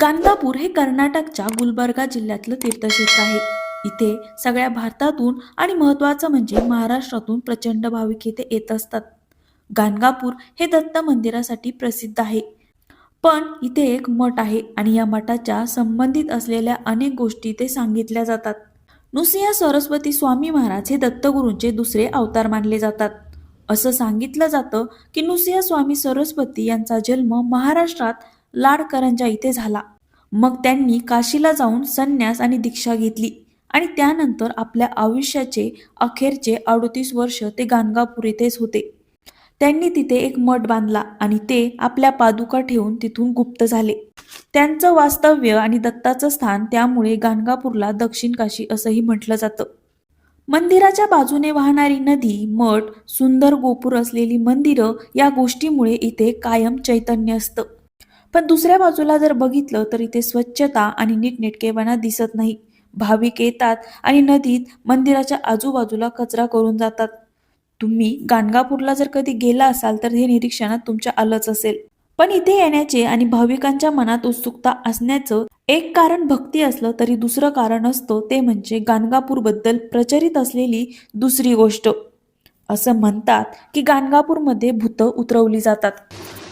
गाणगापूर हे कर्नाटकच्या गुलबर्गा जिल्ह्यातलं तीर्थक्षेत्र आहे. इथे सगळ्या भारतातून आणि महत्त्वाचं म्हणजे महाराष्ट्रातून प्रचंड भाविक इथे येत असतात. गाणगापूर हे दत्त मंदिरासाठी प्रसिद्ध आहे. पण इथे एक मठ आहे आणि या मठाच्या संबंधित असलेल्या अनेक गोष्टी इथे सांगितल्या जातात. नुसिंह सरस्वती स्वामी महाराज हे दत्तगुरूंचे दुसरे अवतार मानले जातात. असं सांगितलं जातं की नुसिंह स्वामी सरस्वती यांचा जन्म महाराष्ट्रात लाडकरंजा इथे झाला. मग त्यांनी काशीला जाऊन संन्यास आणि दीक्षा घेतली आणि त्यानंतर आपल्या आयुष्याचे अखेरचे अडतीस वर्ष ते गाणगापूर येथेच होते. त्यांनी तिथे एक मठ बांधला आणि ते आपल्या पादुका ठेवून तिथून गुप्त झाले. त्यांचं वास्तव्य आणि दत्ताचं स्थान त्यामुळे गाणगापूरला दक्षिण काशी असंही म्हटलं जातं. मंदिराच्या बाजूने वाहणारी नदी मठ सुंदर गोपूर असलेली मंदिरं या गोष्टीमुळे इथे कायम चैतन्य असतं. पण दुसऱ्या बाजूला जर बघितलं तर इथे स्वच्छता आणि नीटनेटकेपणा दिसत नाही. भाविक येतात आणि नदीत मंदिराच्या आजूबाजूला कचरा करून जातात. तुम्ही गाणगापूरला जर कधी गेला असाल तर हे निरीक्षणात तुमच्या आलंच असेल. पण इथे येण्याचे आणि भाविकांच्या मनात उत्सुकता असण्याचं एक कारण भक्ती असलं तरी दुसरं कारण असतं ते म्हणजे गाणगापूरबद्दल प्रचलित असलेली दुसरी गोष्ट. असं म्हणतात की गाणगापूरमध्ये भूतं उतरवली जातात.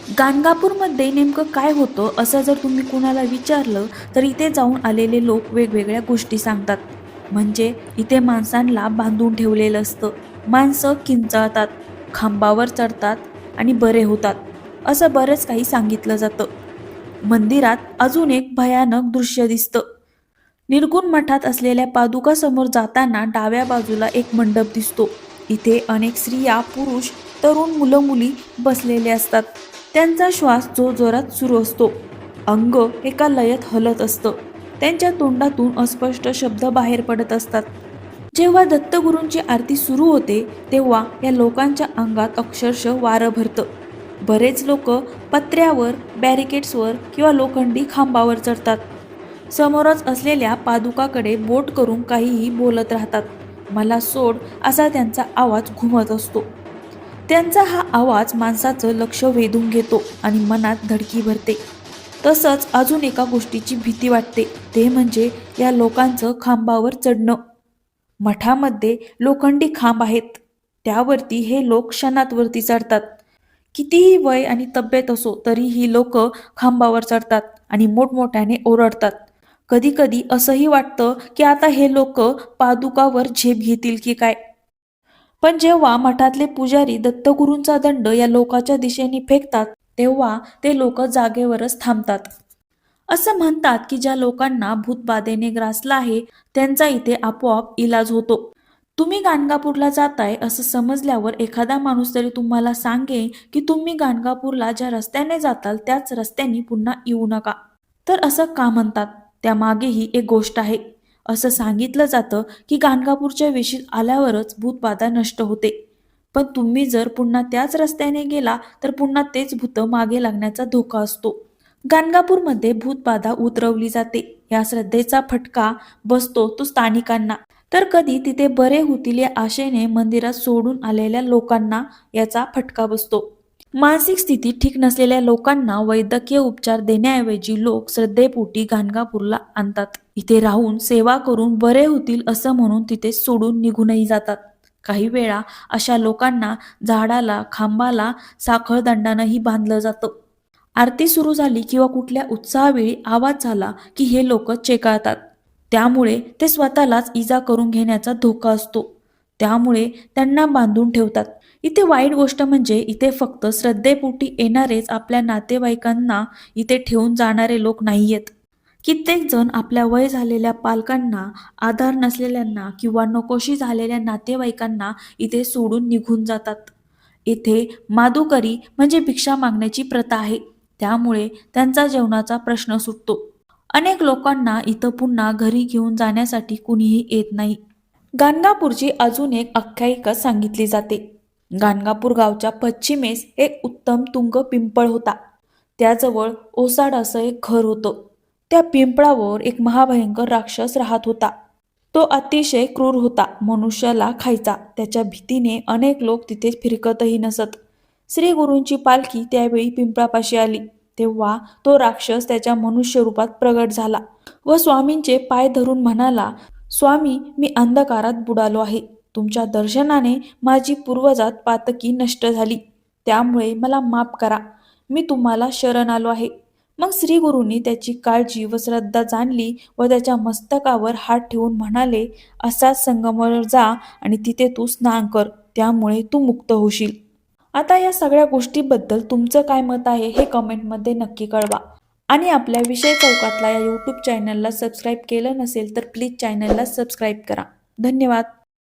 गाणगापूरमध्ये नेमकं काय होतं असं जर तुम्ही कुणाला विचारलं तर इथे जाऊन आलेले लोक वेगवेगळ्या गोष्टी सांगतात. म्हणजे इथे माणसांना बांधून ठेवलेलं असतं. माणसं किंचाळतात खांबावर चढतात आणि बरे होतात. असं बरंच काही सांगितलं जातं. मंदिरात अजून एक भयानक दृश्य दिसतं. निर्गुण मठात असलेल्या पादुकासमोर जाताना डाव्या बाजूला एक मंडप दिसतो. इथे अनेक स्त्रिया पुरुष तरुण मुलं मुली बसलेले असतात. त्यांचा श्वास जोरजोरात सुरू असतो अंग एका लयत हलत असतं. त्यांच्या तोंडातून अस्पष्ट शब्द बाहेर पडत असतात. जेव्हा दत्तगुरूंची आरती सुरू होते तेव्हा या लोकांच्या अंगात अक्षरशः वारं भरतं. बरेच लोक पत्र्यावर बॅरिकेड्सवर किंवा लोखंडी खांबावर चढतात. समोरच असलेल्या पादुकाकडे बोट करून काहीही बोलत राहतात. मला सोड असा त्यांचा आवाज घुमत असतो. त्यांचा हा आवाज माणसाचं लक्ष वेधून घेतो आणि मनात धडकी भरते. तसंच अजून एका गोष्टीची भीती वाटते ते म्हणजे या लोकांचं खांबावर चढणं. मठामध्ये लोखंडी खांब आहेत त्यावरती हे लोक क्षणात वरती चढतात. कितीही वय आणि तब्येत असो तरी ही लोक खांबावर चढतात आणि मोठमोठ्याने ओरडतात. कधी कधी असंही वाटतं की आता हे लोक पादुकावर झेप घेतील की काय? पण जेव्हा मठातले पुजारी दत्तगुरूंचा दंड या लोकाच्या दिशेने फेकतात तेव्हा ते लोक जागेवरच थांबतात. असं म्हणतात की ज्या लोकांना भूतबाधेने ग्रासला आहे त्यांचा इथे आपोआप इलाज होतो. तुम्ही गाणगापूरला जाताय असं समजल्यावर एखादा माणूस तरी तुम्हाला सांगे की तुम्ही गाणगापूरला ज्या रस्त्याने जाताल त्याच रस्त्याने पुन्हा येऊ नका. तर असं का म्हणतात? त्यामागेही एक गोष्ट आहे. असं सांगितलं जातं की गाणगापूरच्या वेशीत आल्यावरच भूतबाधा नष्ट होते. पण तुम्ही जर पुन्हा त्याच रस्त्याने गेला तर पुन्हा तेच भूत मागे लागण्याचा धोका असतो. गाणगापूरमध्ये भूतबाधा उतरवली जाते. या श्रद्धेचा फटका बसतो तो स्थानिकांना. तर कधी तिथे बरे होतील या आशेने मंदिरात सोडून आलेल्या लोकांना याचा फटका बसतो. मानसिक स्थिती ठीक नसलेल्या लोकांना वैद्यकीय उपचार देण्याऐवजी लोक श्रद्धेपोटी गाणगापूरला आणतात. इथे राहून सेवा करून बरे होतील असं म्हणून तिथे सोडून निघूनही जातात. काही वेळा अशा लोकांना झाडाला खांबाला साखळदंडानंही बांधलं जातं. आरती सुरू झाली किंवा कुठल्या उत्साहावेळी आवाज झाला की हे लोक चेकाळतात. त्यामुळे ते स्वतःलाच इजा करून घेण्याचा धोका असतो. त्यामुळे त्यांना बांधून ठेवतात. इथे वाईट गोष्ट म्हणजे इथे फक्त श्रद्धेपोटी येणारेच आपल्या नातेवाईकांना इथे ठेवून जाणारे लोक नाहीयेत. कित्येक जण आपल्या वय झालेल्या पालकांना आधार नसलेल्यांना किंवा नकोशी झालेल्या नातेवाईकांना इथे सोडून निघून जातात. इथे माधुकरी म्हणजे भिक्षा मागण्याची प्रथा आहे. त्यामुळे त्यांचा जेवणाचा प्रश्न सुटतो. अनेक लोकांना इथं पुन्हा घरी घेऊन जाण्यासाठी कुणीही येत नाही. गाणगापूरची अजून एक आख्यायिका सांगितली जाते. गाणगापूर गावच्या पश्चिमेस एक उत्तम तुंग पिंपळ होता. त्याजवळ ओसाड असं एक घर होतं. त्या पिंपळावर एक महाभयंकर राक्षस राहत होता. तो अतिशय क्रूर होता. मनुष्याला खायचा. त्याच्या भीतीने अनेक लोक तिथे फिरकतही नसत. श्री गुरूंची पालखी त्यावेळी पिंपळापाशी आली. तेव्हा तो राक्षस त्याच्या मनुष्य रूपात प्रगट झाला व स्वामींचे पाय धरून म्हणाला स्वामी मी अंधकारात बुडालो आहे. तुमच्या दर्शनाने माझी पूर्वजात पातकी नष्ट झाली. त्यामुळे मला माफ करा. मी तुम्हाला शरण आलो आहे. मग श्री गुरुंनी त्याची काळजी व श्रद्धा जाणली व त्याच्या मस्तकावर हात ठेवून म्हणाले असाच संगमवर जा आणि तिथे तू स्नान कर. त्यामुळे तू मुक्त होशील. आता या सगळ्या गोष्टीबद्दल तुमचं काय मत आहे हे कमेंटमध्ये नक्की कळवा. आणि आपल्या विषय चौकातला या यूट्यूब चॅनलला सबस्क्राईब केलं नसेल तर प्लीज चॅनलला सबस्क्राईब करा. धन्यवाद.